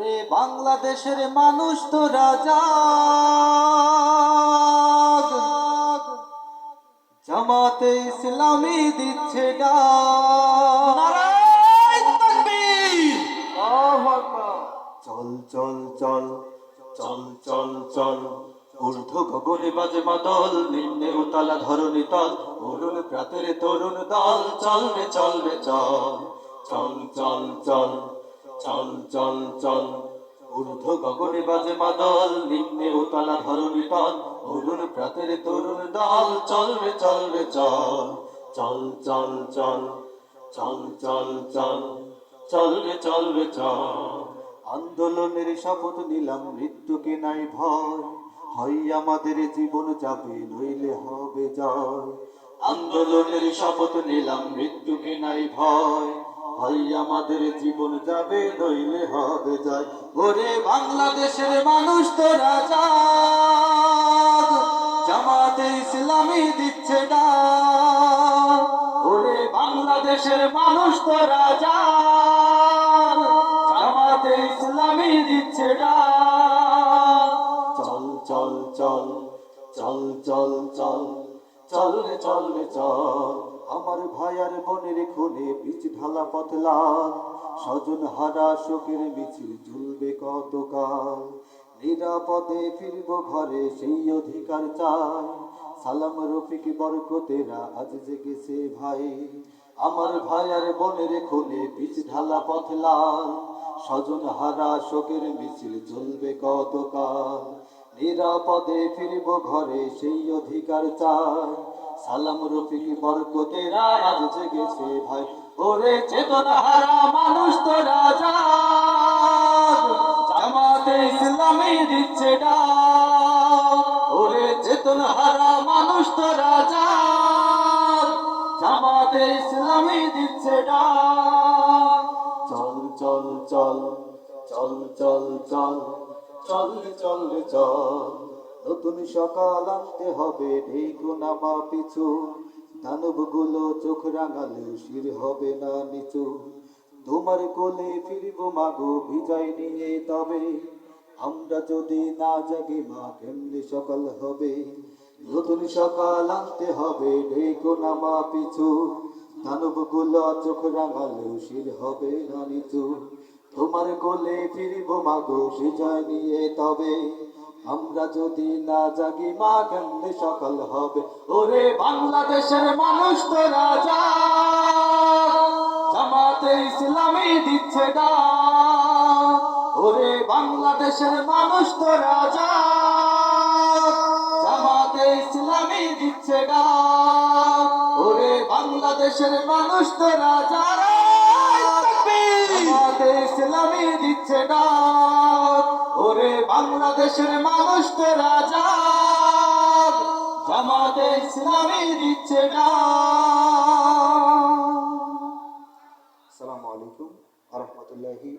ওরে বাংলাদেশের মানুষ তো রাজা। জামাতে ইসলামী দিচ্ছে চল চল চল চল চল চল। ঊর্ধ্ব গগনে বাজে মাদল নিম্নে উতালা ধরণী তল। অরুণ প্রাতের তরুণ দল চলবে চলবে চল রে চল। চল চল চল। চল চল চল। ঊর্ধ্ব গগনে বাজে মাদল নিম্নে উতালা ধরণী তল অরুণ প্রাতের তরুণ দল, চলবে চলবে, চল। চল চল চল চল চল চল। চলবে চলবে, চল। আন্দোলনের শপথ নিলাম, মৃত্যুকে নাই ভয়। হয় আমাদের জীবন যাবে, নইলে হবে জয়। আন্দোলনের শপথ নিলাম, মৃত্যুকে নাই ভয়। হয় আমাদের জীবন যাবে, নইলে হবে জয় ওরে বাংলাদেশের মানুষ তো রাজা। জামাতে ইসলামী দিচ্ছে ডাক ওরে বাংলাদেশের মানুষ তো রাজা। জামাতে ইসলামী দিচ্ছে ডাক চল চল চল চল চল চল। চল রে চল রে, চল। আমার ভাই আর বোনের খুনে পিচ ঢালা পথ লাল স্বজন হারা শোকের মিছিল ঝুলবে কতকাল? নিরাপদে ফিরবো ঘরে সেই অধিকার চাই। সালাম, রফিক, বরকতেরা আজ জেগেছে ভাই। আমার ভাই আর বোনের খুনে পিচ ঢালা পথ লাল স্বজন হারা শোকের মিছিল চলবে কতকাল? নিরাপদে ফিরব ঘরে সেই অধিকার চাই। সালাম রফিক বরকতেরা আজ জেগেছে ভাই ওরে চেতনা হারা মানুষ তো রাজা। জামাতে ইসলামী দিচ্ছে ডাক। ওরে চেতনা হারা মানুষ তো রাজা। জামাতে ইসলামী দিচ্ছে ডাক। চল চল চল চল চল চল চল চল চল। নতুন সকাল আনতে হবে, ঢেকু নামা পিছু। দানবগুলো চোখ রাঙালে শির হবে না নিচু। তোমার কোলে ফিরব মাগো বিজয় নিয়ে তবে। আমরা যদি না জাগি মা, কেমনি সকাল হবে? নতুন সকাল আনতে হবে, ঢেকু নামা পিছু। দানবগুলো চোখ রাঙালেও শির হবে না নিচু। তোমার কোলে ফিরব মাগো বিজয় নিয়ে তবে। আমরা যদি না জাগি, মা কেমনে সকাল হবে? ওরে বাংলাদেশের মানুষ তো রাজা। জামাতে ইসলামী দিচ্ছে ডাক ওরে বাংলাদেশের মানুষ তো রাজা। জামাতে ইসলামী দিচ্ছে ডাক ওরে বাংলাদেশের মানুষ তো রাজা। জামাতে ইসলামী দিচ্ছে ওরে বাংলাদেশের মানুষ তো রাজা। জামাতে ইসলামী দিচ্ছে না। আসসালামু আলাইকুম আ রহমতুল্লাহি